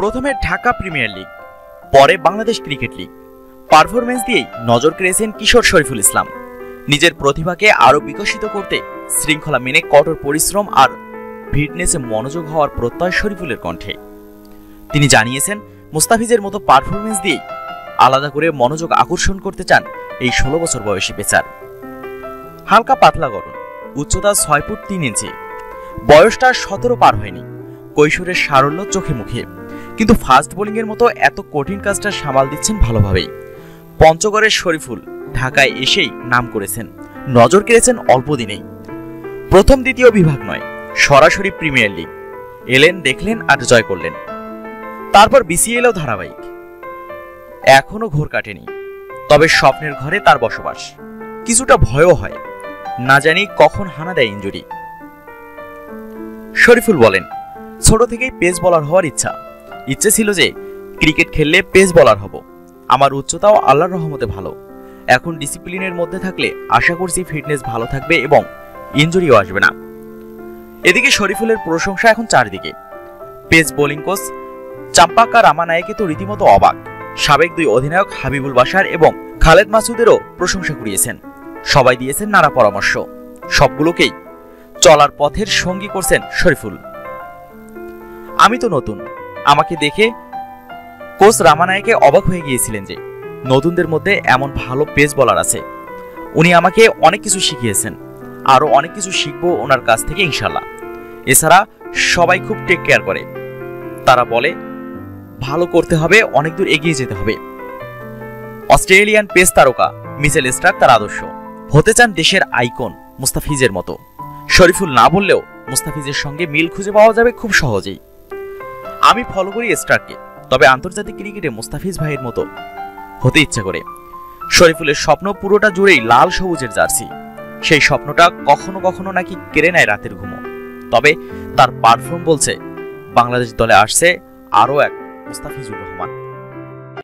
প্রথমে Dhaka premier league, পরে Bangladesh cricket league. Performance দিয়েই নজর কেড়েছেন কিশোর শরীফুল ইসলাম। নিজের প্রতিভাকে আরও বিকশিত করতে শৃঙ্খলা মেনে কঠোর পরিশ্রম আর ফিটনেসে মনোযোগ হওয়ার প্রত্যয় শরীফুলের কণ্ঠে। তিনি জানিয়েছেন, মুস্তাফিজের মতো পারফরমেন্স দিয়েই আলাদা করে মনোযোগ আকর্ষণ করতে চান এই ষোলো বছর বয়সী পেচার হালকা পাতলা গরম উচ্চতা ছয় ফুট তিন ইঞ্চি। বয়সটা সতেরো পার হয়নি। কৈশোরের সারল্য চোখে মুখে। কিন্তু ফাস্ট বোলিংয়ের মতো এত কঠিন কাজটা সামাল দিচ্ছেন ভালোভাবেই। পঞ্চগড়ের শরীফুল ঢাকায় এসেই নাম করেছেন। নজর কেড়েছেন অল্প দিনেই। প্রথম দ্বিতীয় বিভাগ নয়, সরাসরি প্রিমিয়ার লিগ। এলেন, দেখলেন আর জয় করলেন। তারপর বিসিএলও ধারাবাহিক। এখনও ঘোর কাটেনি। তবে স্বপ্নের ঘরে তার বসবাস। কিছুটা ভয়ও হয়। না জানি কখন হানা দেয় ইঞ্জুরি। শরীফুল বলেন, ছোট থেকেই পেস বলার হওয়ার ইচ্ছা। ইচ্ছে ছিল যে ক্রিকেট খেললে পেস বলার হব। আমার উচ্চতাও আল্লাহর রহমতে ভালো। এখন ডিসিপ্লিনের মধ্যে থাকলে আশা করছি ফিটনেস ভালো থাকবে এবং ইঞ্জুরিও আসবে না। এদিকে শরীফুলের প্রশংসা এখন চারদিকে। Pace bowling coach Champaka Ramanayake তো রীতিমতো অবাক। সাবেক দুই অধিনায়ক হাবিবুল বাসার এবং খালেদ মাসুদেরও প্রশংসা কুড়িয়েছেন। সবাই দিয়েছেন নানা পরামর্শ। সবগুলোকেই চলার পথের সঙ্গী করছেন শরীফুল। আমি তো নতুন। আমাকে দেখে কোচ রামানায়কে অবাক হয়ে গিয়েছিলেন যে নতুনদের মধ্যে এমন ভালো পেস বলার আছে। উনি আমাকে অনেক কিছু শিখিয়েছেন, আরও অনেক কিছু শিখব ওনার কাছ থেকে ইনশাল্লাহ এছাড়া সবাই খুব টেক কেয়ার করে। তারা বলে, ভালো করতে হবে, অনেক দূর এগিয়ে যেতে হবে। অস্ট্রেলিয়ান পেস তারকা মিচেল স্টার্ক তার আদর্শ। হতে চান দেশের আইকন মুস্তাফিজের মতো। শরীফুল না বললেও মুস্তাফিজের সঙ্গে মিল খুঁজে পাওয়া যাবে খুব সহজেই। আমি ফলো করি স্টারকে। তবে আন্তর্জাতিক ক্রিকেটে মুস্তাফিজ ভাইয়ের মতো হতে ইচ্ছা করে। শরীফুলের স্বপ্ন পুরোটা জুড়েই লাল সবুজের জার্সি। সেই স্বপ্নটা কখনো কখনো নাকি কেড়ে নেয় রাতের ঘুমো। তবে তার পারফর্ম বলছে, বাংলাদেশ দলে আসছে আরও এক মুস্তাফিজুর রহমান।